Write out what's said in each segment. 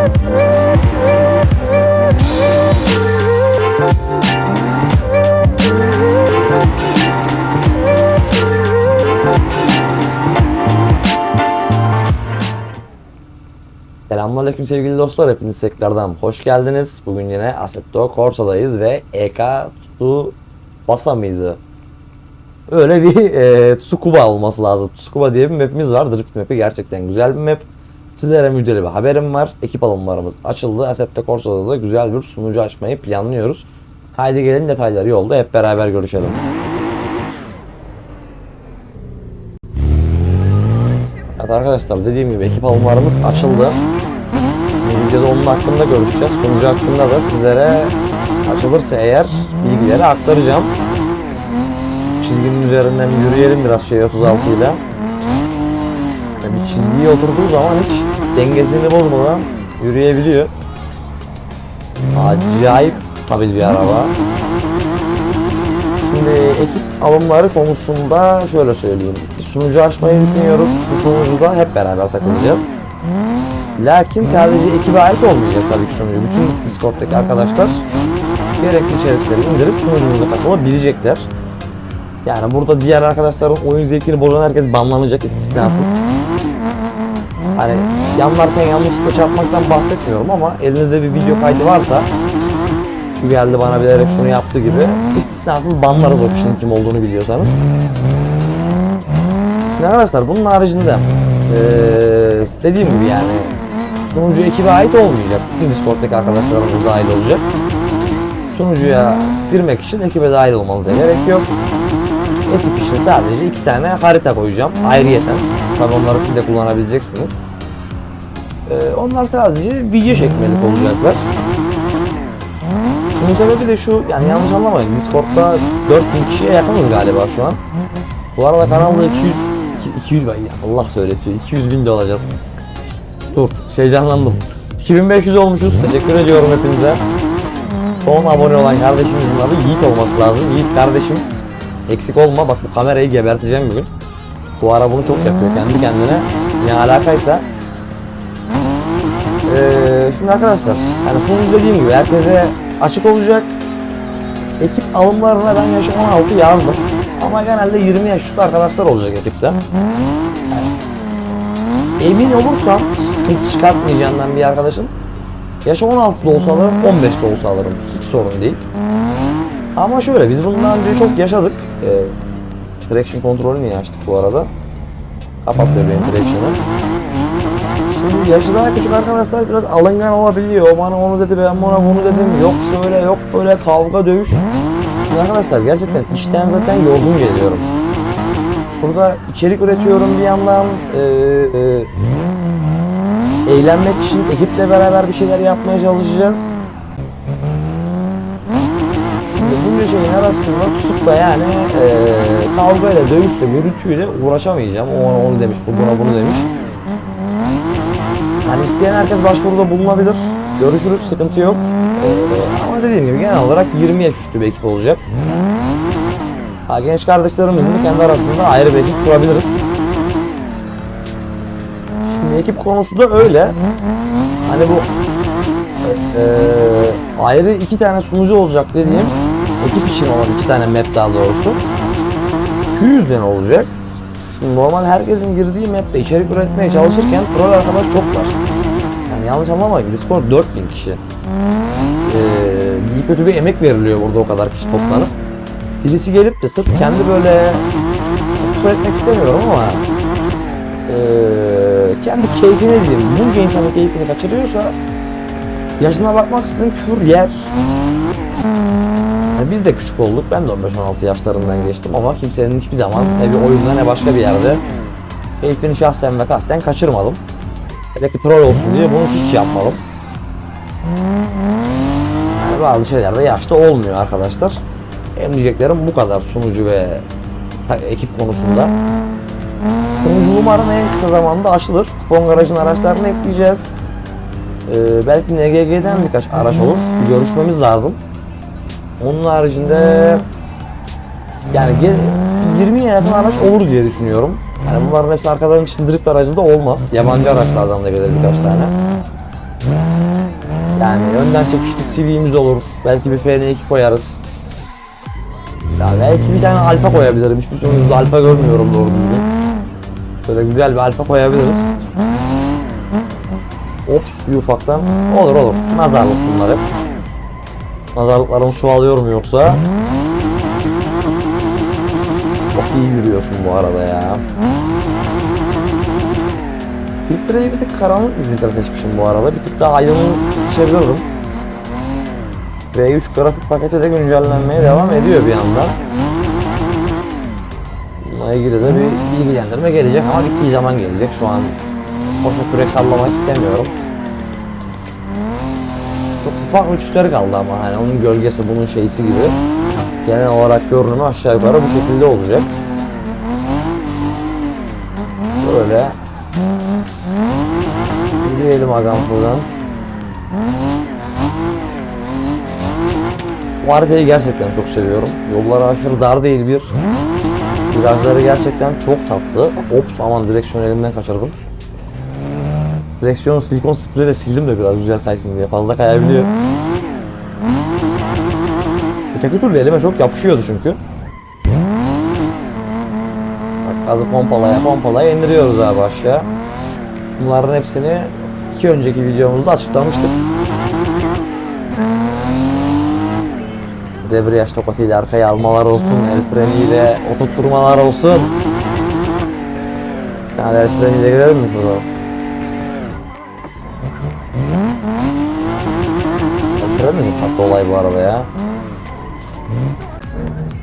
Selamünaleyküm sevgili dostlar. Hepiniz tekrardan hoş geldiniz. Bugün yine Assetto Corsa'dayız ve EK Tsubasa mıydı? Öyle bir e, Tsukuba olması lazım. Tsukuba diye bir mapimiz var. Drift map'i gerçekten güzel bir map. Sizlere müjdeli bir haberim var. Ekip alımlarımız açıldı. Assetto Corsa'da da güzel bir sunucu açmayı planlıyoruz. Haydi gelin detayları yolda hep beraber görüşelim. Evet arkadaşlar dediğim gibi ekip alımlarımız açıldı. Videoda onun hakkında görüşeceğiz. Sunucu hakkında da sizlere açılırsa eğer bilgileri aktaracağım. Çizginin üzerinden yürüyelim biraz şey 36 ile. Yani çizgiye oturduğu zaman hiç dengesini bozmadan yürüyebiliyor. Acayip stabil bir araba. Şimdi ekip alımları konusunda şöyle söyleyeyim. Sunucu açmayı düşünüyoruz. Bu sunucuda hep beraber takılacağız. Lakin sadece ekibe ait olmayacak tabii ki sunucu. Bütün Discord'daki arkadaşlar gerekli içerikleri indirip sunucumuza katılabilecekler. Yani burada diğer arkadaşların oyun zevkini bozan herkes banlanacak istisnasız. Hani yanlarken yanlışlıkla çarpmaktan bahsetmiyorum ama elinizde bir video kaydı varsa şu geldi bana bilerek şunu yaptı gibi istisnasız banlarız o kişinin kim olduğunu biliyorsanız. Şimdi arkadaşlar bunun haricinde eee dediğim gibi yani sunucu ekibe ait olmayacak. Bütün Discord'daki arkadaşlarımız dahil olacak. Sunucuya girmek için ekibe dahil olmanıza gerek yok. Ekip için sadece iki tane harita koyacağım ayrıyeten. Tabii onları siz de kullanabileceksiniz. Eee, onlar sadece video çekmelik olacaklar. Bunun sebebi de şu, yani yanlış anlamayın. Discord'da 4000 kişiye yakınız galiba şu an. Bu arada kanalda 200, 200 ben Allah söyletiyor. 200 bin de olacağız. Dur, heyecanlandım. 2500 olmuşuz. Teşekkür ediyorum hepinize. Son abone olan kardeşimizin adı Yiğit olması lazım. Yiğit kardeşim. Eksik olma. Bak bu kamerayı geberteceğim bugün. Bu ara bunu çok yapıyor kendi kendine. Ne alakaysa. Ee, şimdi arkadaşlar, yani sunucu dediğim gibi herkese açık olacak. Ekip alımlarına ben yaş 16 yazdım. Ama genelde 20 yaş üstü arkadaşlar olacak ekipte. Yani emin olursam hiç çıkartmayacağından bir arkadaşın yaşı 16 da olsa alırım, 15 de olsa alırım. Hiç sorun değil. Ama şöyle biz bundan önce çok yaşadık. Ee, traction kontrolü niye açtık bu arada? Kapat bebeğin traction'ı. Şimdi yaşı daha küçük arkadaşlar biraz alıngan olabiliyor. Bana onu dedi, ben bana bunu dedim. Yok şöyle, yok böyle kavga, dövüş. Şimdi arkadaşlar gerçekten işten zaten yorgun geliyorum. Burada içerik üretiyorum bir yandan. Ee, e, eğlenmek için ekiple beraber bir şeyler yapmaya çalışacağız. Şimdi bunca şeyin arasında tutup da yani e, kavgayla, dövüşle, gürültüyle uğraşamayacağım. O bana onu demiş, bu buna bunu demiş. Hani isteyen herkes başvuruda bulunabilir. Görüşürüz, sıkıntı yok. Ee, ama dediğim gibi genel olarak 20 yaş üstü bir ekip olacak. Ha, genç kardeşlerimizin de kendi arasında ayrı bir ekip kurabiliriz. Şimdi ekip konusu da öyle. Hani bu e, ayrı iki tane sunucu olacak dediğim ekip için olan iki tane map daha doğrusu. Şu yüzden olacak. Şimdi normal herkesin girdiği map'te içerik üretmeye çalışırken troll arkadaş çok var. Yani yanlış anlamayın Discord 4000 kişi. Ee, iyi kötü bir emek veriliyor burada o kadar kişi toplanıp. Birisi gelip de sırf kendi böyle küfür etmek istemiyorum ama ee, kendi keyfine diyeyim. Bunca insanın keyfini kaçırıyorsa yaşına bakmaksızın küfür yer. Yani biz de küçük olduk. Ben de 15-16 yaşlarından geçtim ama kimsenin hiçbir zaman ne bir oyunda ne başka bir yerde keyfini şahsen ve kasten kaçırmadım. Hele ki troll olsun diye bunu hiç yapmadım. Yani bazı şeyler de yaşta olmuyor arkadaşlar. Benim diyeceklerim bu kadar sunucu ve ekip konusunda. Sunucu umarım en kısa zamanda açılır. Kupon garajın araçlarını ekleyeceğiz. Ee, belki NGG'den birkaç araç olur. Görüşmemiz lazım. Onun haricinde yani ge- 20'ye yakın araç olur diye düşünüyorum. Yani bunların hepsi arkadan için drift aracı da olmaz. Yabancı araçlardan da gelir birkaç tane. yani. Önden çekişli CV'miz olur. Belki bir FN2 koyarız. Ya belki bir tane alfa koyabilirim. Hiçbir sonuçta alfa görmüyorum doğru düzgün. Böyle güzel bir alfa koyabiliriz. Ops bir ufaktan. Olur olur. Nazarlık bunlar hep. Nazarlıklarım çoğalıyor mu yoksa? Çok iyi yürüyorsun bu arada ya. Filtreyi bir tık karanlık bir filtre seçmişim bu arada. Bir tık daha aydınlık seçebilirim. V3 grafik paketi de güncellenmeye devam ediyor bir yandan. Bununla ilgili de bir bilgilendirme gelecek ama bittiği zaman gelecek. Şu an boşa kürek sallamak istemiyorum. Ufak uçuşları kaldı ama hani onun gölgesi bunun şeysi gibi. Genel olarak görünümü aşağı yukarı bu şekilde olacak. Şöyle. Yürüyelim agam buradan. Bu haritayı gerçekten çok seviyorum. Yolları aşırı dar değil bir. Virajları gerçekten çok tatlı. Ops aman direksiyonu elimden kaçırdım. Direksiyonu silikon spreyle sildim de biraz güzel kaysın diye. Fazla kayabiliyor. Öteki türlü elime çok yapışıyordu çünkü. Bak gazı pompalaya pompalaya indiriyoruz abi aşağı. Bunların hepsini iki önceki videomuzda açıklamıştık. Debriyaj tokatıyla arkaya almalar olsun, el freniyle oturtturmalar olsun. Bir tane el freniyle girelim mi şurada? Tatlı olay bu arada ya?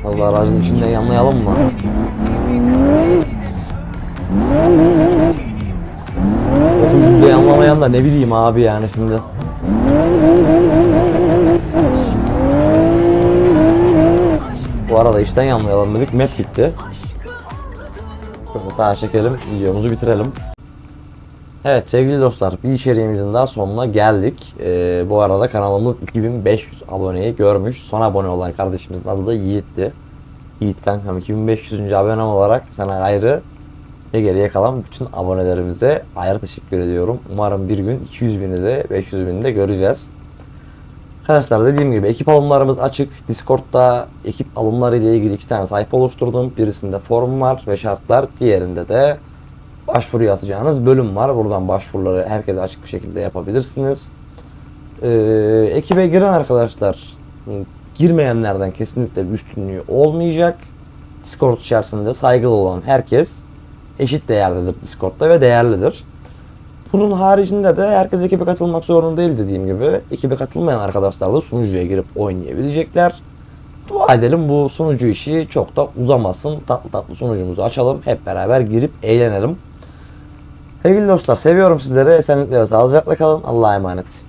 Allah aracın içinden yanlayalım mı? Otuzuzda yanlamayan da ne bileyim abi yani şimdi. Bu arada işten yanlayalım dedik. Map bitti. Şöyle sağa çekelim. Videomuzu bitirelim. Evet sevgili dostlar bir içeriğimizin daha sonuna geldik. Ee, bu arada kanalımız 2500 aboneyi görmüş. Son abone olan kardeşimizin adı da Yiğit'ti. Yiğit kankam 2500. abone olarak sana ayrı ve geriye kalan bütün abonelerimize ayrı teşekkür ediyorum. Umarım bir gün 200 bini de 500 bini de göreceğiz. Arkadaşlar dediğim gibi ekip alımlarımız açık. Discord'da ekip alımları ile ilgili iki tane sayfa oluşturdum. Birisinde forum var ve şartlar. Diğerinde de başvuru atacağınız bölüm var. Buradan başvuruları herkese açık bir şekilde yapabilirsiniz. Ee, ekibe giren arkadaşlar girmeyenlerden kesinlikle bir üstünlüğü olmayacak. Discord içerisinde saygılı olan herkes eşit değerlidir Discord'da ve değerlidir. Bunun haricinde de herkes ekibe katılmak zorunda değil dediğim gibi. Ekibe katılmayan arkadaşlar da sunucuya girip oynayabilecekler. Dua edelim bu sunucu işi çok da uzamasın. Tatlı tatlı sunucumuzu açalım. Hep beraber girip eğlenelim. Sevgili dostlar seviyorum sizleri. Esenlikle ve sağlıcakla kalın. Allah'a emanet.